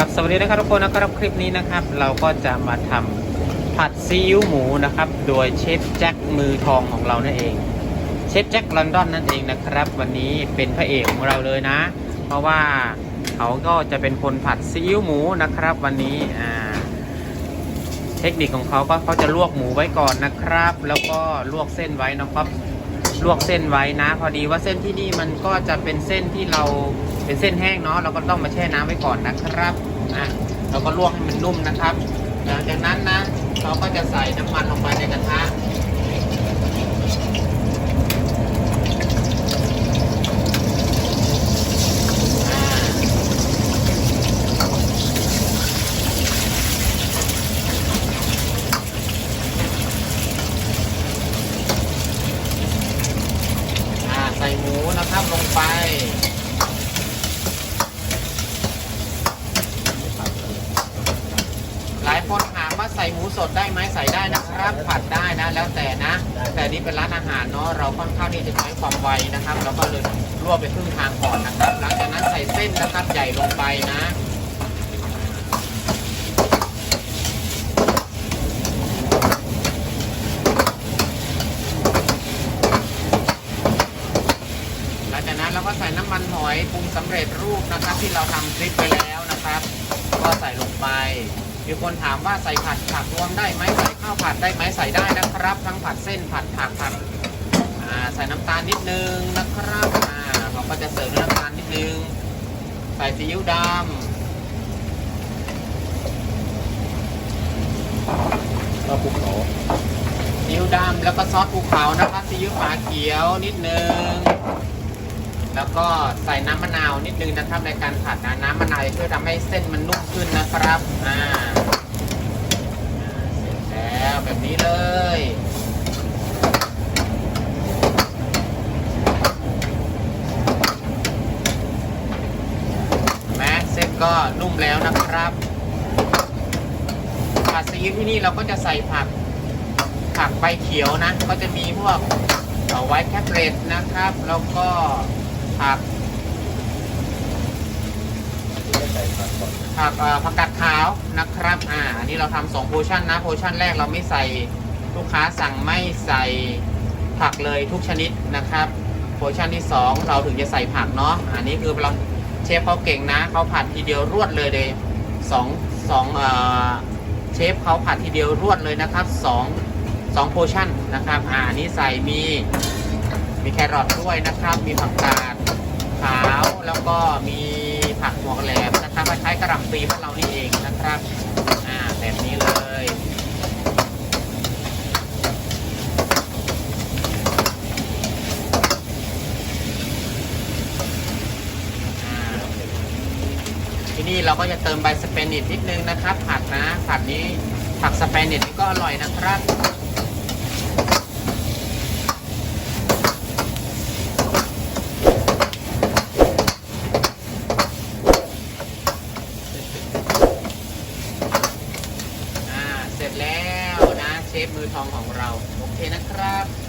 ครับสวัสดีนะครับทุกคนนะครับคลิปนี้นะครับ เราก็จะมาทำผัดซีอิ๊วหมูนะครับ โดยเชฟแจ็คมือทองของเรานั่นเองเชฟแจ็คลอนดอนนั่นเองนะครับ วันนี้เป็นพระเอกของเราเลยนะ เพราะว่าเขาก็จะเป็นคนผัดซีอิ๊วหมูนะครับ วันนี้อ่าเทคนิคของเขาก็เขาจะลวกหมูไว้ก่อนนะครับ แล้วก็ลวกเส้นไว้นะครับ ลวกเส้นไว้นะ พอดีว่าเส้นที่นี่มันก็จะเป็นเส้นที่เราเป็นเส้นแห้งเนาะเราก็ต้องมาแช่น้ำไว้ก่อนนะครับอะเราก็ลวกให้มันนุ่มนะครับ หลังจากนั้นนะเราก็จะใส่น้ำมันลงไปในกระทะอ่าอ่าใส่หมู นะครับลงไปหลายคนถามว่าใส่หมูสดได้ไหมใส่ได้นะครับ ผัดได้นะ แล้วแต่นะ แต่นี่เป็นร้านอาหารเนาะเราค่อนข้างที่จะใช้ความไวนะครับ แล้วก็เลยลวกไปครึ่งทางก่อนนะครับ หลังจากนั้นใส่เส้นนะครับใหญ่ลงไปนะ หลังจากนั้นเราก็ใส่น้ำมันหอยปรุงสำเร็จรูปนะครับ ที่เราทำคลิปไปแล้วนะครับ ก็ใส่ลงไปมีคนถามว่าใส่ผัดผักรวมได้ไหมใส่ข้าวผัดได้ไหมใส่ได้นะครับ ทั้งผัดเส้นผัดผักผัดอ่าใส่น้ำตาลนิดนึงนะครับอ่าเราก็จะเสิร์ฟด้วยน้ำตาลนิดนึง ใส่ซีอิ๊วดำก็ภูเขาซีอิ๊วดำแล้วก็ซอสภูเขานะครับซีอิ๊วฝาเขียวนิดนึง แล้วก็ใส่น้ำมะนาวนิดนึงนะครับ ในการผัดนะน้ำมะนาวจะช่วยทำให้เส้นมันนุ่มขึ้นนะครับอ่าเสร็จแล้วแบบนี้เลยแม้เส้นก็นุ่มแล้วนะครับผัดซีอิ๊วที่นี่เราก็จะใส่ผักผักใบเขียวนะ ก็จะมีพวกเอาไว้แคปเรตนะครับ แล้วก็ ผักผักเอ่อผักกาดขาวนะครับอ่าอันนี้เราทำสองโพชั่นนะโพชั่นแรกเราไม่ใส่ลูกค้าสั่งไม่ใส่ผักเลยทุกชนิดนะครับโพชั่นที่สองเราถึงจะใส่ผักเนาะอันนี้คือเราเชฟเขาเก่งนะเขาผัดทีเดียวรวดเลยเลยสองสองเอ่อเชฟเขาผัดทีเดียวรวดเลยนะครับสองสองโพชั่นนะครับอ่านนี้ใส่มี มีแครอทด้วยนะครับ มีผักกาดขาวแล้วก็มีผักหมวกแหลมนะครับคล้ายกระหล่ำปีบ้านเรานี่เองนะครับอ่าแบบนี้เลยอ่าที่นี่เราก็จะเติมใบสเปนิชนิดนึงนะครับ ผัดนะผัดนี้ผักสเปนิชนี่ก็อร่อยนะครับ อ่าเสร็จแล้วนะ เชฟมือทองของเรา โอเคนะครับ